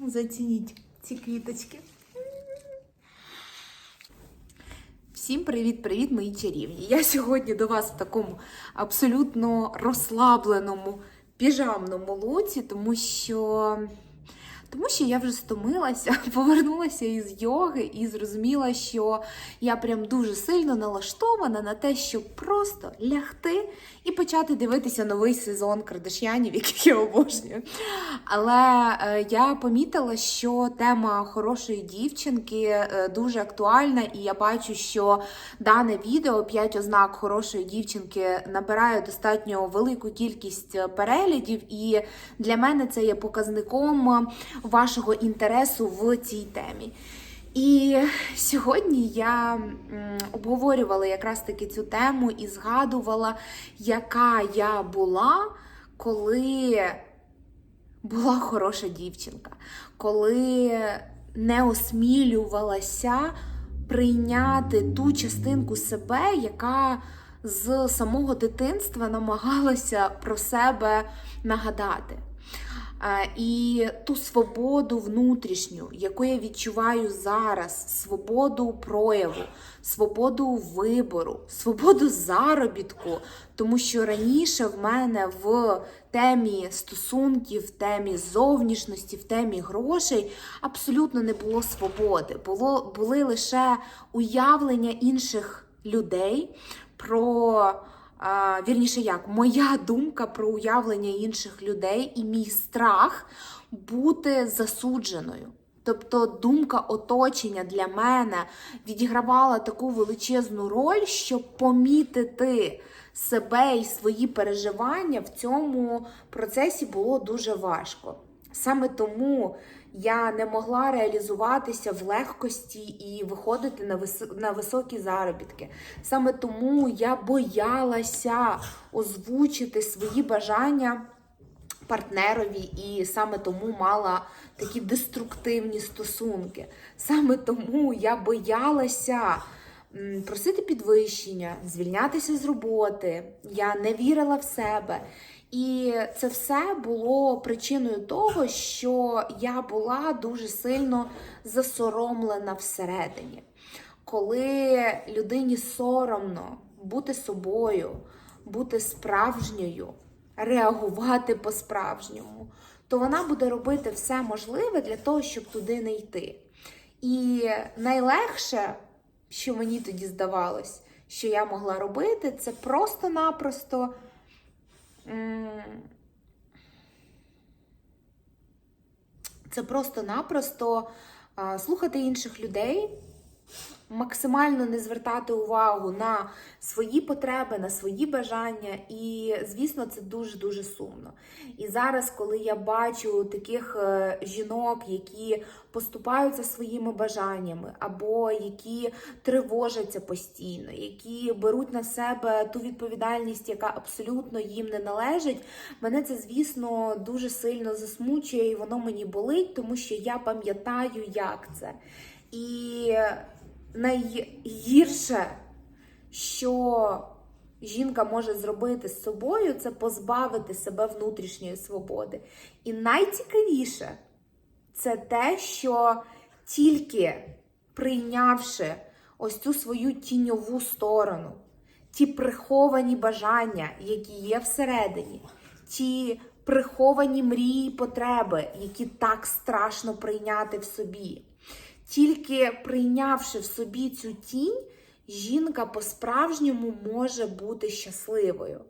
Зацініть ці квіточки. Всім привіт-привіт, мої чарівні! Я сьогодні до вас в такому абсолютно розслабленому піжамному луці, тому що. Тому що я вже стомилася, повернулася із йоги і зрозуміла, що я прям дуже сильно налаштована на те, щоб просто лягти і почати дивитися новий сезон Кардаш'янів, яких я обожнюю. Але е, я помітила, що тема хорошої дівчинки е, дуже актуальна, і я бачу, що дане відео «5 ознак хорошої дівчинки набирає достатньо велику кількість е, переглядів, і для мене це є показником вашого інтересу в цій темі. І сьогодні я обговорювала якраз таки цю тему і згадувала, яка я була, коли була хороша дівчинка, коли не осмілювалася прийняти ту частинку себе, яка з самого дитинства намагалася про себе нагадати. І ту свободу внутрішню, яку я відчуваю зараз, свободу прояву, свободу вибору, свободу заробітку, тому що раніше в мене в темі стосунків, в темі зовнішності, в темі грошей абсолютно не було свободи. Було, були лише уявлення інших людей про. Вірніше, як моя думка про уявлення інших людей і мій страх бути засудженою. Тобто думка оточення для мене відігравала таку величезну роль, щоб помітити себе і свої переживання в цьому процесі було дуже важко. Саме тому я не могла реалізуватися в легкості і виходити на, вис... на високі заробітки. Саме тому я боялася озвучити свої бажання партнерові, і саме тому мала такі деструктивні стосунки. Саме тому я боялася просити підвищення, звільнятися з роботи. Я не вірила в себе. І це все було причиною того, що я була дуже сильно засоромлена всередині. Коли людині соромно бути собою, бути справжньою, реагувати по-справжньому, то вона буде робити все можливе для того, щоб туди не йти. І найлегше, що мені тоді здавалось, що я могла робити, це просто-напросто. Це просто-напросто слухати інших людей, максимально не звертати увагу на свої потреби, на свої бажання. І, звісно, це дуже-дуже сумно. І зараз, коли я бачу таких е, жінок, які поступаються своїми бажаннями, або які тривожаться постійно, які беруть на себе ту відповідальність, яка абсолютно їм не належить, мене це, звісно, дуже сильно засмучує, і воно мені болить, тому що я пам'ятаю, як це. І найгірше, що жінка може зробити з собою, це позбавити себе внутрішньої свободи. І найцікавіше це те, що тільки прийнявши ось цю свою тіньову сторону, ті приховані бажання, які є всередині, ті приховані мрії, потреби, які так страшно прийняти в собі. Тільки прийнявши в собі цю тінь, жінка по-справжньому може бути щасливою.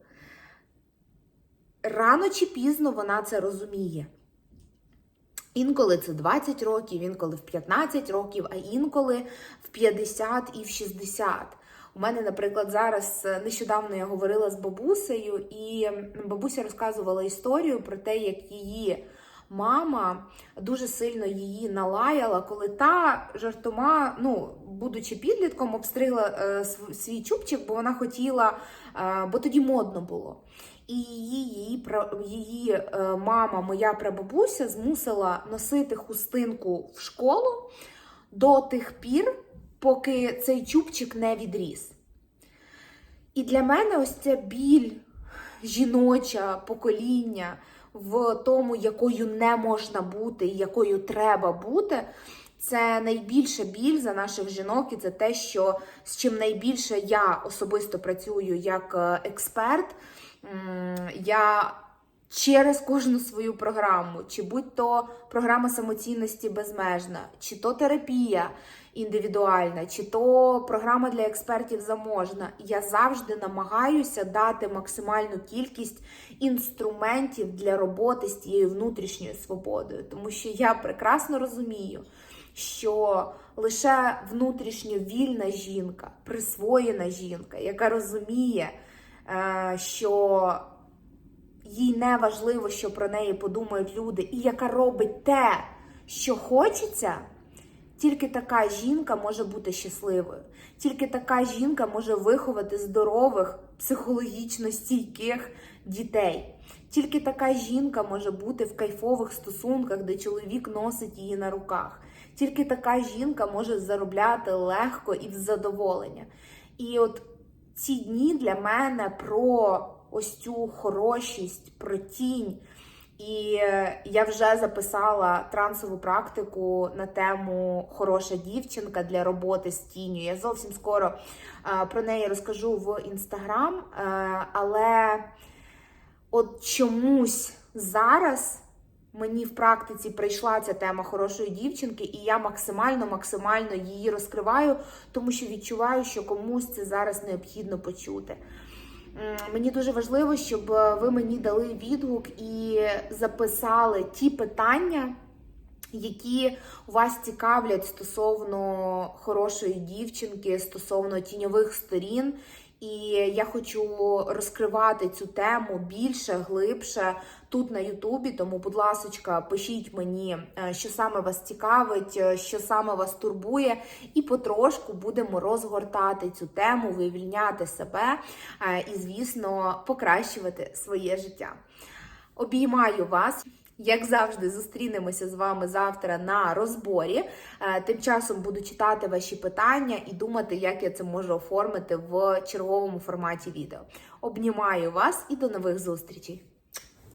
Рано чи пізно вона це розуміє. Інколи це 20 років, інколи в 15 років, а інколи в 50 і в 60. У мене, наприклад, зараз е, нещодавно я говорила з бабусею, і бабуся розказувала історію про те, як її мама дуже сильно її налаяла, коли та жартома, ну, будучи підлітком, обстригла е, свій чубчик, бо вона хотіла, е, бо тоді модно було. І її, її, е, мама, моя прабабуся, змусила носити хустинку в школу до тих пір, поки цей чубчик не відріс. І для мене ось ця біль жіноча покоління, в тому, якою не можна бути і якою треба бути. Це найбільша біль за наших жінок, і це те, що з чим найбільше я особисто працюю як е, експерт. Я через кожну свою програму, чи будь то програма самоцінності безмежна, чи то терапія індивідуальна, чи то програма для експертів заможна. Я завжди намагаюся дати максимальну кількість інструментів для роботи з тією внутрішньою свободою, тому що я прекрасно розумію, що лише внутрішньо вільна жінка, присвоєна жінка, яка розуміє, е, що їй не важливо, що про неї подумають люди, і яка робить те, що хочеться, тільки така жінка може бути щасливою. Тільки така жінка може виховати здорових, психологічно стійких дітей. Тільки така жінка може бути в кайфових стосунках, де чоловік носить її на руках. Тільки така жінка може заробляти легко і в задоволення. І от ці дні для мене про ось цю хорошість, про тінь. І е, я вже записала трансову практику на тему хороша дівчинка для роботи з тінню. Я зовсім скоро е, про неї розкажу в інстаграм, е, але от чомусь зараз мені в практиці прийшла ця тема хорошої дівчинки, і я максимально, максимально її розкриваю, тому що відчуваю, що комусь це зараз необхідно почути. М, Мені дуже важливо, щоб ви мені дали відгук і записали ті питання, які вас цікавлять стосовно хорошої дівчинки, стосовно тіньових сторін. І я хочу розкривати цю тему більше, глибше тут на Ютубі. Тому, будь ласочка, пишіть мені, е, що саме вас цікавить, е, що саме вас турбує, і потрошку будемо розгортати цю тему, вивільняти себе е, і, звісно, покращувати своє життя. Обіймаю вас. Як завжди, зустрінемося з вами завтра на розборі. Е, Тим часом буду читати ваші питання і думати, як я це можу оформити в черговому форматі відео. Обнімаю вас і до нових зустрічей!